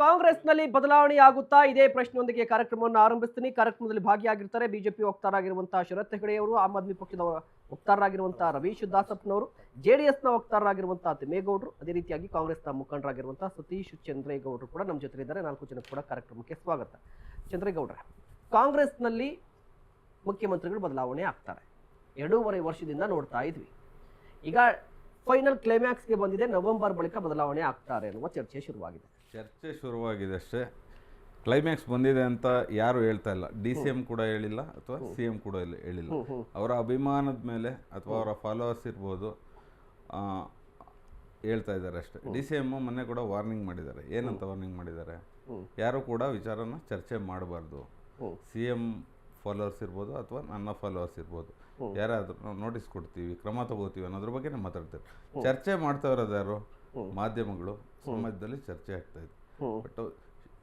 ಕಾಂಗ್ರೆಸ್ನಲ್ಲಿ ಬದಲಾವಣೆ ಆಗುತ್ತಾ ಇದೇ ಪ್ರಶ್ನೆಯೊಂದಿಗೆ ಕಾರ್ಯಕ್ರಮವನ್ನು ಆರಂಭಿಸ್ತೀನಿ. ಕಾರ್ಯಕ್ರಮದಲ್ಲಿ ಭಾಗಿಯಾಗಿರ್ತಾರೆ ಬಿಜೆಪಿ ವಕ್ತಾರರಾಗಿರುವಂತಹ ಶರತ್ ಹೆಗಡೆ ಅವರು ಆಮ್ ಆದ್ಮಿ ಪಕ್ಷದ ವಕ್ತಾರರಾಗಿರುವಂತಹ ರವೀಶ್ ದಾಸಪ್ಪನವರು ಜೆಡಿಎಸ್ನ ವಕ್ತಾರರಾಗಿರುವಂತಹ ತಿಮ್ಮೇಗೌಡರು, ಅದೇ ರೀತಿಯಾಗಿ ಕಾಂಗ್ರೆಸ್ನ ಮುಖಂಡರಾಗಿರುವಂತಹ ಸತೀಶ್ ಚಂದ್ರೇಗೌಡರು ಕೂಡ ನಮ್ಮ ಜೊತೆ ಇದ್ದಾರೆ ನಾಲ್ಕು ಜನ ಕೂಡ ಕಾರ್ಯಕ್ರಮಕ್ಕೆ ಸ್ವಾಗತ. ಚಂದ್ರೇಗೌಡರ, ಕಾಂಗ್ರೆಸ್ನಲ್ಲಿ ಮುಖ್ಯಮಂತ್ರಿಗಳು ಬದಲಾವಣೆ ಆಗ್ತಾರೆ. ಎರಡೂವರೆ ವರ್ಷದಿಂದ ನೋಡ್ತಾ ಇದ್ವಿ. ಈಗ ಫೈನಲ್ ಕ್ಲೈಮ್ಯಾಕ್ಸ್ಗೆ ಬಂದಿದೆ. ನವೆಂಬರ್ ಬಳಿಕ ಬದಲಾವಣೆ ಆಗ್ತಾರೆ ಅನ್ನುವ ಚರ್ಚೆ ಶುರುವಾಗಿದೆ. ಚರ್ಚೆ ಶುರುವಾಗಿದೆ ಅಷ್ಟೇ ಕ್ಲೈಮ್ಯಾಕ್ಸ್ ಬಂದಿದೆ ಅಂತ ಯಾರು ಹೇಳ್ತಾ ಇಲ್ಲ ಡಿ ಸಿ ಎಂ ಕೂಡ ಹೇಳಿಲ್ಲ ಅಥವಾ ಸಿ ಎಂ ಕೂಡ ಹೇಳಿಲ್ಲ. ಅವರ ಅಭಿಮಾನದ ಮೇಲೆ ಅಥವಾ ಅವರ ಫಾಲೋವರ್ಸ್ ಇರ್ಬೋದು ಹೇಳ್ತಾ ಇದ್ದಾರೆ ಅಷ್ಟೇ ಡಿ ಸಿ ಎಂ ಮೊನ್ನೆ ಕೂಡ ವಾರ್ನಿಂಗ್ ಮಾಡಿದ್ದಾರೆ ಏನಂತ ವಾರ್ನಿಂಗ್ ಮಾಡಿದ್ದಾರೆ. ಯಾರು ಕೂಡ ವಿಚಾರನ ಚರ್ಚೆ ಮಾಡಬಾರ್ದು. ಸಿ ಎಂ ಫಾಲೋವರ್ಸ್ ಇರ್ಬೋದು ಅಥವಾ ನನ್ನ ಫಾಲೋವರ್ಸ್ ಇರ್ಬೋದು ಯಾರಾದರೂ ನೋಟಿಸ್ ಕೊಡ್ತೀವಿ, ಕ್ರಮ ತಗೋತೀವಿ ಅನ್ನೋದ್ರ ಬಗ್ಗೆ ಮಾತಾಡ್ತಾರೆ ಚರ್ಚೆ ಮಾಡ್ತಾ ಇರೋದು ಯಾರು. ಮಾಧ್ಯಮಗಳು ಸಮಾಜದಲ್ಲಿ ಚರ್ಚೆ ಆಗ್ತಾ ಇದೆ. ಬಟ್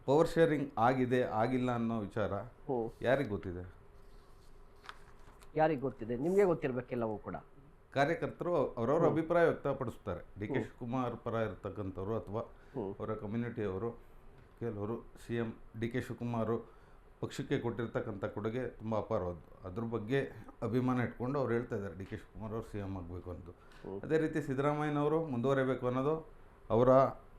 ಪವರ್ ಶೇರಿಂಗ್ ಆಗಿದೆ ಆಗಿಲ್ಲ ಅನ್ನೋ ವಿಚಾರ. ಯಾರಿಗೆ ಗೊತ್ತಿದೆ? ಯಾರಿಗೆ ಗೊತ್ತಿದೆ? ನಿಮಗೆ ಗೊತ್ತಿರಬೇಕೆಲ್ಲವೂ ಕೂಡ. ಕಾರ್ಯಕರ್ತರು ಅವರವರ ಅಭಿಪ್ರಾಯ ವ್ಯಕ್ತಪಡಿಸ್ತಾರೆ. ಡಿ ಕೆ ಶಿವಕುಮಾರ್ ಪರ ಇರತಕ್ಕಂಥವ್ರು ಅಥವಾ. ಅವರ ಕಮ್ಯುನಿಟಿಯವರು ಕೆಲವರು C M D K Shivakumar ಪಕ್ಷಕ್ಕೆ ಕೊಟ್ಟಿರ್ತಕ್ಕಂಥ ಕೊಡುಗೆ ತುಂಬ ಅಪಾರವಾದ್ದು ಅದ್ರ ಬಗ್ಗೆ ಅಭಿಮಾನ ಇಟ್ಕೊಂಡು ಅವ್ರು ಹೇಳ್ತಾ ಇದ್ದಾರೆ ಡಿ ಕೆ ಶಿವಕುಮಾರ್ ಅವರು ಸಿ ಎಂ ಆಗಬೇಕು ಅಂತ. ಅದೇ ರೀತಿ ಸಿದ್ದರಾಮಯ್ಯನವರು ಮುಂದುವರಿಬೇಕು ಅನ್ನೋದು ಅವರ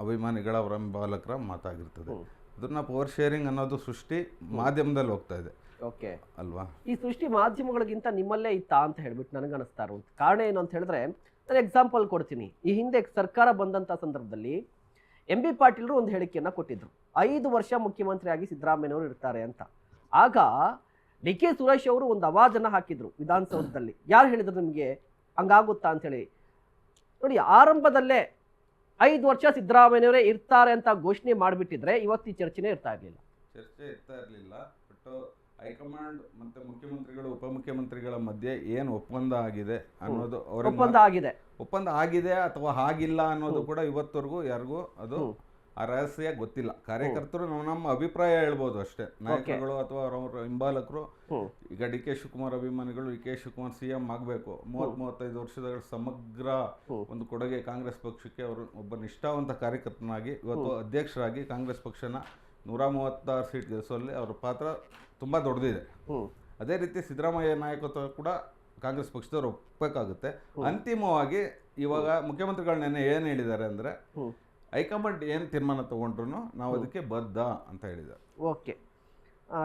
ಅಭಿಮಾನಿಗಳ ಅವರ ಬಾಲಕರ ಮಾತಾಗಿರ್ತದೆ. ಅದನ್ನ ಪವರ್ ಶೇರಿಂಗ್ ಅನ್ನೋದು ಸೃಷ್ಟಿ ಮಾಧ್ಯಮದಲ್ಲಿ ಹೋಗ್ತಾ ಇದೆ. ಓಕೆ. ಅಲ್ವಾ? ಈ ಸೃಷ್ಟಿ ಮಾಧ್ಯಮಗಳಿಗಿಂತ ನಿಮ್ಮಲ್ಲೇ ಇತ್ತಾ ಅಂತ ಹೇಳ್ಬಿಟ್ಟು ನನಗೆ ಅನಿಸ್ತಾ ಇರೋ ಕಾರಣ ಏನು ಅಂತ ಹೇಳಿದ್ರೆ ನಾನು ಎಕ್ಸಾಂಪಲ್ ಕೊಡ್ತೀನಿ. ಈ ಹಿಂದೆ ಸರ್ಕಾರ ಬಂದಂತ ಸಂದರ್ಭದಲ್ಲಿ ಎಂ ಬಿ ಪಾಟೀಲ್ರು ಒಂದು ಹೇಳಿಕೆಯನ್ನು ಕೊಟ್ಟಿದ್ರು. ಐದು ವರ್ಷ ಮುಖ್ಯಮಂತ್ರಿಯಾಗಿ ಸಿದ್ದರಾಮಯ್ಯನವರು ಇರ್ತಾರೆ ಅಂತ. ಆಗ ಡಿ ಕೆ ಸುರೇಶ್ ಅವರು ಒಂದು ಅವಾಜನ್ನ ಹಾಕಿದ್ರು ವಿಧಾನಸೌಧದಲ್ಲಿ. ಯಾರು ಹೇಳಿದ್ರು ನಿಮಗೆ? ಹಂಗಾಗುತ್ತಾ ಅಂತ ಹೇಳಿ ನೋಡಿ ಆರಂಭದಲ್ಲೇ ಐದು ವರ್ಷ ಸಿದ್ದರಾಮಯ್ಯನವರೇ ಇರ್ತಾರೆ ಅಂತ ಘೋಷಣೆ ಮಾಡಿಬಿಟ್ಟಿದ್ರೆ ಇವತ್ತು ಈ ಚರ್ಚೆನೇ ಇರ್ತಾ ಇರಲಿಲ್ಲ. ಚರ್ಚೆ ಇರ್ತಾ ಇರಲಿಲ್ಲ. ಬಟ್ ಹೈಕಮಾಂಡ್ ಮತ್ತೆ ಮುಖ್ಯಮಂತ್ರಿಗಳು ಉಪಮುಖ್ಯಮಂತ್ರಿಗಳ ಮಧ್ಯೆ ಏನು ಒಪ್ಪಂದ ಆಗಿದೆ ಅನ್ನೋದು ಒಪ್ಪಂದ ಆಗಿದೆ. ಒಪ್ಪಂದ ಆಗಿದೆ ಅಥವಾ ಆಗಿಲ್ಲ ಅನ್ನೋದು ಕೂಡ ಇವತ್ತವರೆಗೂ ಯಾರಿಗೂ ಅದು. ಆ ರಹಸ್ಯ ಗೊತ್ತಿಲ್ಲ. ಕಾರ್ಯಕರ್ತರು ನಮ್ಮ ನಮ್ಮ ಅಭಿಪ್ರಾಯ ಹೇಳ್ಬೋದು ಅಷ್ಟೇ. ನಾಯಕರುಗಳು ಅಥವಾ ಅವರವರ ಹಿಂಬಾಲಕರು ಈಗ ಡಿ ಕೆ ಶಿವಕುಮಾರ್ ಅಭಿಮಾನಿಗಳು D K Shivakumar C M ಆಗಬೇಕು. ಮೂವತ್ತ್ ಮೂವತ್ತೈದು ವರ್ಷದ ಸಮಗ್ರ ಒಂದು ಕೊಡುಗೆ ಕಾಂಗ್ರೆಸ್ ಪಕ್ಷಕ್ಕೆ ಅವರು ಒಬ್ಬ ನಿಷ್ಠಾವಂತ ಕಾರ್ಯಕರ್ತನಾಗಿ ಇವತ್ತು ಅಧ್ಯಕ್ಷರಾಗಿ ಕಾಂಗ್ರೆಸ್ ಪಕ್ಷನ ನೂರ ಮೂವತ್ತಾರು ಸೀಟ್ ಗೆಲ್ಲಿಸುವಲ್ಲಿ ಅವರ ಪಾತ್ರ ತುಂಬ ದೊಡ್ಡದಿದೆ. ಅದೇ ರೀತಿ ಸಿದ್ದರಾಮಯ್ಯ ನಾಯಕತ್ವ ಕೂಡ ಕಾಂಗ್ರೆಸ್ ಪಕ್ಷದವ್ರು ಒಪ್ಪಬೇಕಾಗುತ್ತೆ ಅಂತಿಮವಾಗಿ ಇವಾಗ ಮುಖ್ಯಮಂತ್ರಿಗಳು ನೆನ್ನೆ ಏನು ಹೇಳಿದ್ದಾರೆ ಅಂದರೆ ಹೈಕಮಾಂಡ್ ಏನು ತೀರ್ಮಾನ ತಗೊಂಡ್ರು ನಾವು ಅದಕ್ಕೆ ಬದ್ಧ ಅಂತ ಹೇಳಿದ್ದಾರೆ ಓಕೆ.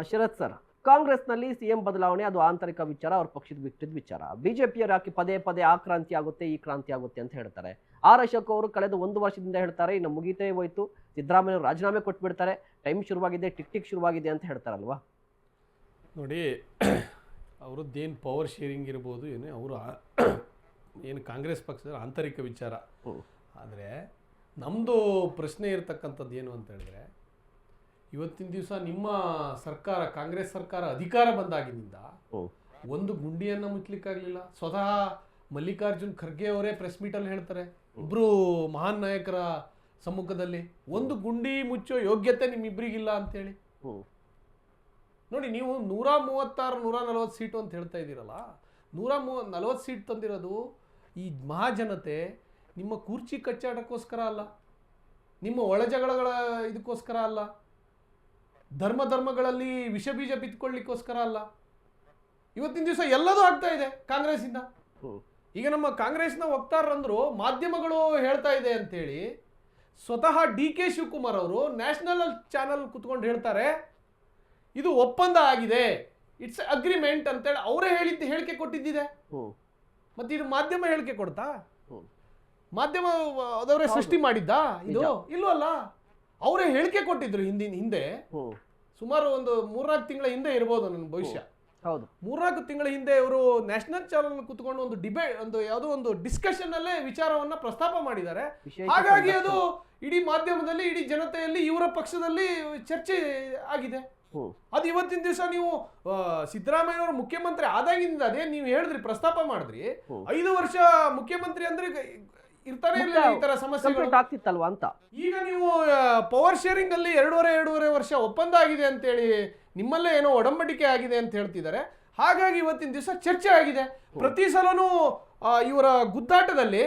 ಶರತ್ ಸರ್ ಕಾಂಗ್ರೆಸ್ನಲ್ಲಿ ಸಿಎಂ ಬದಲಾವಣೆ ಅದು ಆಂತರಿಕ ವಿಚಾರ ಅವ್ರ ಪಕ್ಷದ ಬಿಟ್ಟಿದ ವಿಚಾರ. ಬಿಜೆಪಿಯವರು ಯಾಕೆ ಪದೇ ಪದೇ ಆ ಕ್ರಾಂತಿ ಆಗುತ್ತೆ ಈ ಕ್ರಾಂತಿ ಆಗುತ್ತೆ ಅಂತ ಹೇಳ್ತಾರೆ. ಆರ್ ಅಶೋಕ್ ಅವರು ಕಳೆದ ಒಂದು ವರ್ಷದಿಂದ ಹೇಳ್ತಾರೆ ಇನ್ನು ಮುಗಿತೇ ಹೋಯ್ತು ಸಿದ್ದರಾಮಯ್ಯ ರಾಜೀನಾಮೆ ಕೊಟ್ಬಿಡ್ತಾರೆ ಟೈಮ್ ಶುರುವಾಗಿದೆ ಟಿಕ್ ಟಿಕ್ ಶುರುವಾಗಿದೆ ಅಂತ ಹೇಳ್ತಾರಲ್ವಾ? ನೋಡಿ ಅವ್ರದ್ದೇನು ಪವರ್ ಶೇರಿಂಗ್ ಇರ್ಬೋದು ಏನು ಅವರು ಏನು ಕಾಂಗ್ರೆಸ್ ಪಕ್ಷದ ಆಂತರಿಕ ವಿಚಾರ. ಆದರೆ ನಮ್ಮದು ಪ್ರಶ್ನೆ ಇರತಕ್ಕಂಥದ್ದು ಏನು ಅಂತ ಹೇಳಿದ್ರೆ ಇವತ್ತಿನ ದಿವಸ ನಿಮ್ಮ ಸರ್ಕಾರ ಕಾಂಗ್ರೆಸ್ ಸರ್ಕಾರ ಅಧಿಕಾರ ಬಂದಾಗಿನಿಂದ. ಒಂದು ಗುಂಡಿಯನ್ನು ಮುಚ್ಚಲಿಕ್ಕಾಗಲಿಲ್ಲ. ಸ್ವತಃ ಮಲ್ಲಿಕಾರ್ಜುನ್ ಖರ್ಗೆ ಅವರೇ ಪ್ರೆಸ್ ಮೀಟಲ್ಲಿ ಹೇಳ್ತಾರೆ ಇಬ್ಬರು ಮಹಾನ್ ನಾಯಕರ ಸಮ್ಮುಖದಲ್ಲಿ ಒಂದು ಗುಂಡಿ ಮುಚ್ಚೋ ಯೋಗ್ಯತೆ ನಿಮ್ಮಿಬ್ಬರಿಗಿಲ್ಲ ಅಂತೇಳಿ. ಹೇಳಿ ನೋಡಿ ನೀವು ನೂರ ಮೂವತ್ತಾರು ನೂರ ನಲವತ್ತು ಸೀಟು ಅಂತ ಹೇಳ್ತಾ ಇದ್ದೀರಲ್ಲ ನೂರ ಮೂವ ನಲವತ್ತು ಸೀಟ್ ತಂದಿರೋದು ಈ ಮಹಾಜನತೆ ನಿಮ್ಮ ಕುರ್ಚಿ ಕಚ್ಚಾಟಕ್ಕೋಸ್ಕರ ಅಲ್ಲ ನಿಮ್ಮ ಒಳಜಗಳಗಳ ಇದಕ್ಕೋಸ್ಕರ ಅಲ್ಲ ಧರ್ಮ ಧರ್ಮಗಳಲ್ಲಿ ವಿಷ ಬೀಜ ಬಿತ್ಕೊಳ್ಳಿಕ್ಕೋಸ್ಕರ ಅಲ್ಲ. ಇವತ್ತಿನ ದಿವಸ ಎಲ್ಲದೂ ಆಗ್ತಾ ಇದೆ ಕಾಂಗ್ರೆಸ್ಸಿಂದ. ಈಗ ನಮ್ಮ ಕಾಂಗ್ರೆಸ್ನ ವಕ್ತಾರರಂದ್ರು ಮಾಧ್ಯಮಗಳು ಹೇಳ್ತಾ ಇದೆ ಅಂತೇಳಿ ಸ್ವತಃ ಡಿ ಕೆ ಶಿವಕುಮಾರ್ ಅವರು ನ್ಯಾಷನಲ್ ಚಾನಲ್ ಕುತ್ಕೊಂಡು ಹೇಳ್ತಾರೆ ಇದು ಒಪ್ಪಂದ ಆಗಿದೆ ಇಟ್ಸ್ ಅಗ್ರಿಮೆಂಟ್ ಅಂತೇಳಿ ಅವರೇ ಹೇಳಿದ್ದು ಹೇಳಿಕೆ ಕೊಟ್ಟಿದ್ದಿದೆ. ಮತ್ತೆ ಇದು ಮಾಧ್ಯಮ ಹೇಳಿಕೆ ಕೊಡ್ತಾ? ಮಾಧ್ಯಮ ಅದವರೇ ಸೃಷ್ಟಿ ಮಾಡಿದ್ದ ಇದು? ಇಲ್ವಲ್ಲ? ಅವರೇ ಹೇಳಿಕೆ ಕೊಟ್ಟಿದ್ರು ಹಿಂದಿನ ಹಿಂದೆ. ಸುಮಾರು ಒಂದು ಮೂರ್ನಾಲ್ಕು ತಿಂಗಳ ಹಿಂದೆ ಇರ್ಬೋದು ನನ್ನ ಭವಿಷ್ಯ. ಹೌದು. ಮೂರ್ನಾಲ್ಕು ತಿಂಗಳ ಹಿಂದೆ ಇವರು ನ್ಯಾಷನಲ್ ಚಾನಲ್ ಕುತ್ಕೊಂಡು ಒಂದು ಡಿಬೇಟ್ ಒಂದು ಯಾವುದೋ ಒಂದು ಡಿಸ್ಕಷನ್ ಅಲ್ಲೇ ವಿಚಾರವನ್ನ ಪ್ರಸ್ತಾಪ ಮಾಡಿದ್ದಾರೆ. ಹಾಗಾಗಿ ಅದು ಇಡೀ ಮಾಧ್ಯಮದಲ್ಲಿ ಇಡೀ ಜನತೆಯಲ್ಲಿ ಇವರ ಪಕ್ಷದಲ್ಲಿ ಚರ್ಚೆ ಆಗಿದೆ. ಅದು ಇವತ್ತಿನ ದಿವಸ ನೀವು ಸಿದ್ದರಾಮಯ್ಯ ಸಿದ್ದರಾಮಯ್ಯನವರು ಮುಖ್ಯಮಂತ್ರಿ ಆದಾಗಿಂದ ಅದೇ ನೀವು ಹೇಳಿದ್ರಿ ಪ್ರಸ್ತಾಪ ಮಾಡಿದ್ರಿ. ಐದು ವರ್ಷ ಮುಖ್ಯಮಂತ್ರಿ ಅಂದ್ರೆ ಇರ್ತಾನೆ ಇಲ್ಲ ಈ ತರ ಸಮಸ್ಯೆಗಳು. ಕಂಪ್ಲೀಟ್ ಆಗ್ತಿತ್ತಲ್ವಾ ಅಂತ. ಈಗ ನೀವು ಪವರ್ ಶೇರಿಂಗ್ ಅಲ್ಲಿ ಎರಡೂವರೆ ಎರಡೂವರೆ ವರ್ಷ ಒಪ್ಪಂದ ಆಗಿದೆ ಅಂತ ಹೇಳಿ ನಿಮ್ಮಲ್ಲೇ ಏನೋ ಒಡಂಬಡಿಕೆ ಆಗಿದೆ ಅಂತ ಹೇಳ್ತಿದ್ದಾರೆ. ಹಾಗಾಗಿ ಇವತ್ತಿನ ದಿವಸ ಚರ್ಚೆ ಆಗಿದೆ. ಪ್ರತಿ ಸಲನೂ ಆ, ಇವರ ಗುದ್ದಾಟದಲ್ಲಿ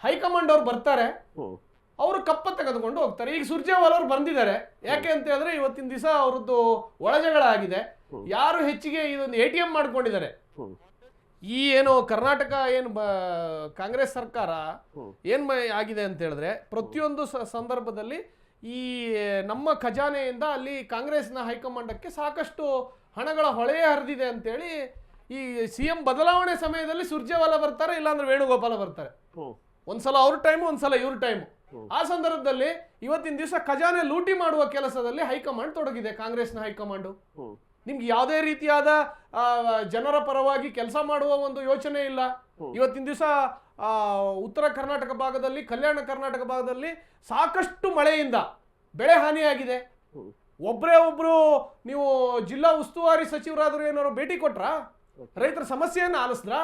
ಹೈಕಮಾಂಡ್ ಅವ್ರು ಬರ್ತಾರೆ. ಹ್ಮ್. ಅವರು ಕಪ್ಪ ತೆಗೆದುಕೊಂಡು ಹೋಗ್ತಾರೆ. ಈಗ ಸುರ್ಜೇವಾಲ್ ಅವ್ರು ಬಂದಿದ್ದಾರೆ. ಯಾಕೆ ಅಂತ ಹೇಳಿದ್ರೆ ಇವತ್ತಿನ ದಿವಸ ಅವ್ರದ್ದು ಒಳಜಗಳ ಆಗಿದೆ. ಯಾರು ಹೆಚ್ಚಿಗೆ ಇದೊಂದು ಎ ಟಿ ಎಂ ಮಾಡ್ಕೊಂಡಿದ್ದಾರೆ. ಹ್ಮ್. ಈ ಏನು ಕರ್ನಾಟಕ ಏನು ಬ ಕಾಂಗ್ರೆಸ್ ಸರ್ಕಾರ ಏನ್ ಆಗಿದೆ ಅಂತ ಹೇಳಿದ್ರೆ ಪ್ರತಿಯೊಂದು ಸಂದರ್ಭದಲ್ಲಿ ಈ ನಮ್ಮ ಖಜಾನೆಯಿಂದ ಅಲ್ಲಿ ಕಾಂಗ್ರೆಸ್ನ ಹೈಕಮಾಂಡಕ್ಕೆ ಸಾಕಷ್ಟು ಹಣಗಳ ಹೊಳೆಯ ಹರಿದಿದೆ ಅಂತೇಳಿ ಈ ಸಿ ಎಂ ಬದಲಾವಣೆ ಸಮಯದಲ್ಲಿ ಸುರ್ಜೇವಾಲ ಬರ್ತಾರೆ ಇಲ್ಲಾಂದ್ರೆ ವೇಣುಗೋಪಾಲ ಬರ್ತಾರೆ. ಒಂದ್ಸಲ ಅವ್ರ ಟೈಮ್ ಒಂದ್ಸಲ ಇವ್ರ ಟೈಮ್. ಆ ಸಂದರ್ಭದಲ್ಲಿ ಇವತ್ತಿನ ದಿವಸ ಖಜಾನೆ ಲೂಟಿ ಮಾಡುವ ಕೆಲಸದಲ್ಲಿ ಹೈಕಮಾಂಡ್ ತೊಡಗಿದೆ ಕಾಂಗ್ರೆಸ್ನ ಹೈಕಮಾಂಡ್. ನಿಮ್ಗೆ ಯಾವುದೇ ರೀತಿಯಾದ ಜನರ ಪರವಾಗಿ ಕೆಲಸ ಮಾಡುವ ಒಂದು ಯೋಚನೆ ಇಲ್ಲ. ಇವತ್ತಿನ ದಿವಸ ಉತ್ತರ ಕರ್ನಾಟಕ ಭಾಗದಲ್ಲಿ ಕಲ್ಯಾಣ ಕರ್ನಾಟಕ ಭಾಗದಲ್ಲಿ ಸಾಕಷ್ಟು ಮಳೆಯಿಂದ ಬೆಳೆ ಹಾನಿಯಾಗಿದೆ. ಒಬ್ಬರೇ ಒಬ್ರು ನೀವು ಜಿಲ್ಲಾ ಉಸ್ತುವಾರಿ ಸಚಿವರಾದರೂ ಏನಾದ್ರು ಭೇಟಿ ಕೊಟ್ರಾ? ರೈತರ ಸಮಸ್ಯೆಯನ್ನು ಆಲಿಸಿದ್ರಾ?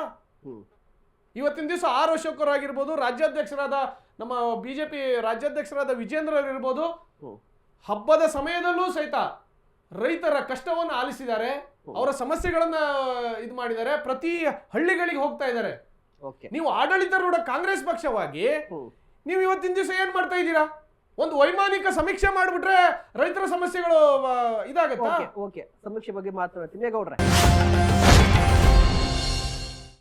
ಇವತ್ತಿನ ದಿವಸ ಆರ್ ಅಶೋಕರಾಗಿರ್ಬೋದು ರಾಜ್ಯಾಧ್ಯಕ್ಷರಾದ ನಮ್ಮ ಬಿಜೆಪಿ ರಾಜ್ಯಾಧ್ಯಕ್ಷರಾದ ವಿಜೇಂದ್ರ ಇರ್ಬೋದು. ಹಬ್ಬದ ಸಮಯದಲ್ಲೂ ಸಹಿತ ರೈತರ ಕಷ್ಟವನ್ನು ಆಲಿಸಿದ್ದಾರೆ ಅವರ ಸಮಸ್ಯೆಗಳನ್ನ ಇದು ಮಾಡಿದ್ದಾರೆ ಪ್ರತಿ ಹಳ್ಳಿಗಳಿಗೆ ಹೋಗ್ತಾ ಇದ್ದಾರೆ. ನೀವು ಆಡಳಿತಾರೂಢ ಕಾಂಗ್ರೆಸ್ ಪಕ್ಷವಾಗಿ. ನೀವು ಇವತ್ತಿನ ದಿವಸ ಏನ್ ಮಾಡ್ತಾ ಇದ್ದೀರಾ? ಒಂದು ವೈಮಾನಿಕ ಸಮೀಕ್ಷೆ ಮಾಡಿಬಿಟ್ರೆ ರೈತರ ಸಮಸ್ಯೆಗಳು ಇದಾಗುತ್ತೆ? ಸಮೀಕ್ಷೆ ಬಗ್ಗೆ ಮಾತಾಡ್ತೀನಿ. ಗೌಡ್ರೆ